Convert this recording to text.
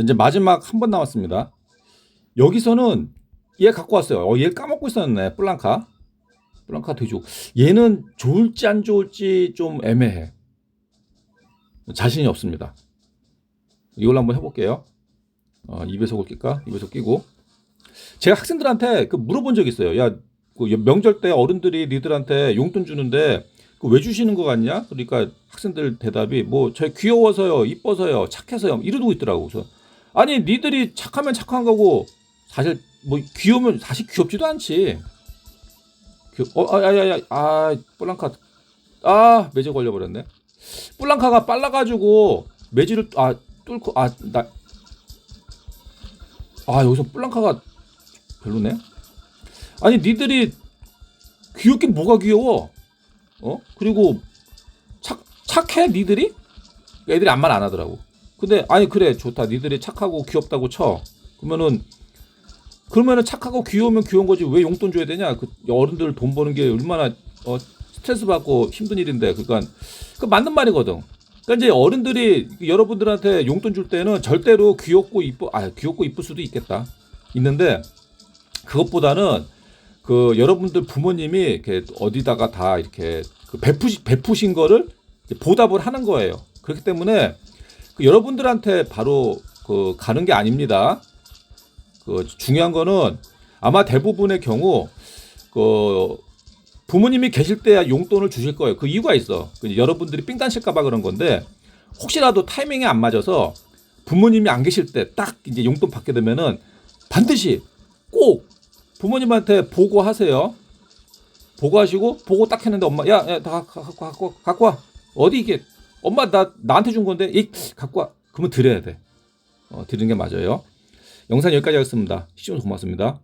자, 이제 마지막 한 번 남았습니다. 여기서는 얘 갖고 왔어요. 어, 얘 까먹고 있었네. 블랑카. 블랑카 되죠. 얘는 좋을지 안 좋을지 좀 애매해. 자신이 없습니다. 이걸로 한번 해볼게요. 어, 2배속을 낄까? 2배속 끼고. 제가 학생들한테 그 물어본 적 있어요. 야, 그 명절 때 어른들이 니들한테 용돈 주는데 그 왜 주시는 거 같냐? 그러니까 학생들 대답이 뭐 저희 귀여워서요, 이뻐서요, 착해서요 이러고 있더라고. 그래서 아니 니들이 착하면 착한 거고 사실 뭐 귀여우면 사실 귀엽지도 않지. 귀... 어, 아야야야, 아, 뿔랑카, 아 매제 걸려버렸네. 뿔랑카가 빨라가지고 매지를 아 뚫고 아 나 아 여기서 뿔랑카가 별로네. 아니 니들이 귀엽긴 뭐가 귀여워? 어? 그리고 착 착해 니들이? 애들이 아무 말 안 하더라고. 근데 아니 그래 좋다. 니들이 착하고 귀엽다고 쳐. 그러면은 그러면은 착하고 귀여우면 귀여운 거지 왜 용돈 줘야 되냐? 그 어른들 돈 버는 게 얼마나 어 스트레스 받고 힘든 일인데 그러니까 그 맞는 말이거든. 그러니까 이제 어른들이 여러분들한테 용돈 줄 때는 절대로 귀엽고 이쁘 아 귀엽고 이쁠 수도 있겠다. 있는데 그것보다는 그 여러분들 부모님이 이렇게 어디다가 다 이렇게 그 베푸시 베푸신 거를 보답을 하는 거예요. 그렇기 때문에 그 여러분들한테 바로 그 가는 게 아닙니다. 그 중요한 거는 아마 대부분의 경우 그 부모님이 계실 때야 용돈을 주실 거예요. 그 이유가 있어. 그 여러분들이 삥 다실까봐 그런 건데 혹시라도 타이밍이 안 맞아서 부모님이 안 계실 때 딱 이제 용돈 받게 되면은 반드시 꼭 부모님한테 보고하세요. 보고하시고 보고 딱 했는데 엄마 야 야 다 갖고 갖고 갖고 와 어디 이게 엄마 나 나한테 준 건데 이 갖고 와 그러면 드려야 돼. 어, 드리는 게 맞아요. 영상 여기까지 하겠습니다. 주셔서 고맙습니다.